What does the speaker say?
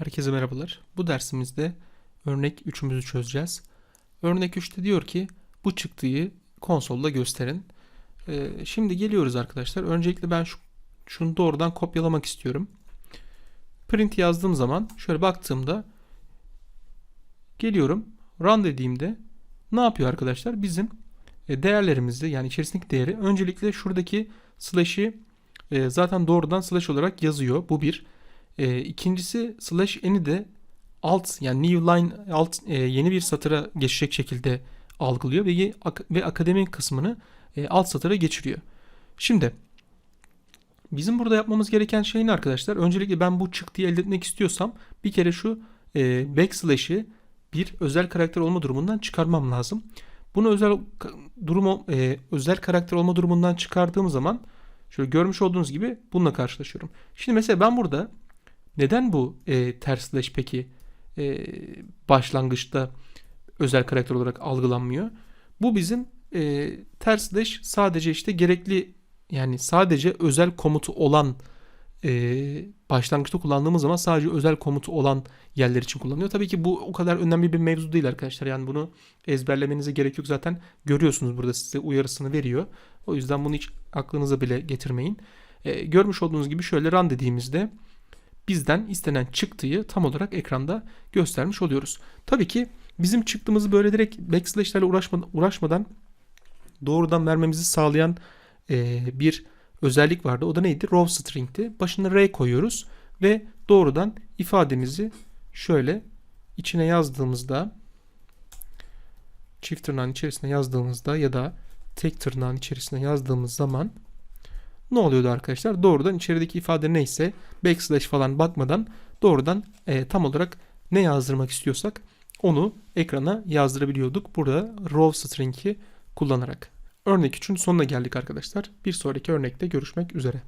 Herkese merhabalar. Bu dersimizde örnek 3'ümüzü çözeceğiz. Örnek 3'te diyor ki bu çıktıyı konsolda gösterin. Ee, şimdi geliyoruz arkadaşlar. Öncelikle ben şu, şunu doğrudan kopyalamak istiyorum. Print yazdığım zaman şöyle baktığımda geliyorum. Run dediğimde ne yapıyor arkadaşlar? Bizim e, değerlerimizi yani içerisindeki değeri öncelikle şuradaki slash'i e, zaten doğrudan slash olarak yazıyor. Bu bir. E, ikincisi slash n'i de alt yani new line alt e, yeni bir satıra geçecek şekilde algılıyor ve ve akademi kısmını e, alt satıra geçiriyor. Şimdi bizim burada yapmamız gereken şey ne arkadaşlar? Öncelikle ben bu çıktıyı elde etmek istiyorsam bir kere şu e, backslash'i bir özel karakter olma durumundan çıkarmam lazım. Bunu özel durum e, özel karakter olma durumundan çıkardığım zaman şöyle görmüş olduğunuz gibi bununla karşılaşıyorum. Şimdi mesela ben burada neden bu e, ters slash peki e, başlangıçta özel karakter olarak algılanmıyor? Bu bizim e, ters slash sadece işte gerekli yani sadece özel komutu olan e, başlangıçta kullandığımız zaman sadece özel komutu olan yerler için kullanılıyor. Tabii ki bu o kadar önemli bir mevzu değil arkadaşlar. Yani bunu ezberlemenize gerek yok zaten. Görüyorsunuz burada size uyarısını veriyor. O yüzden bunu hiç aklınıza bile getirmeyin. E, görmüş olduğunuz gibi şöyle run dediğimizde bizden istenen çıktıyı tam olarak ekranda göstermiş oluyoruz. Tabii ki bizim çıktığımızı böyle direkt backslash'lerle uğraşma, uğraşmadan doğrudan vermemizi sağlayan e, bir özellik vardı. O da neydi? Raw string'ti. Başına R koyuyoruz ve doğrudan ifademizi şöyle içine yazdığımızda çift tırnağın içerisine yazdığımızda ya da tek tırnağın içerisine yazdığımız zaman ne oluyordu arkadaşlar? Doğrudan içerideki ifade neyse backslash falan bakmadan doğrudan e, tam olarak ne yazdırmak istiyorsak onu ekrana yazdırabiliyorduk. Burada raw string'i kullanarak. Örnek için sonuna geldik arkadaşlar. Bir sonraki örnekte görüşmek üzere.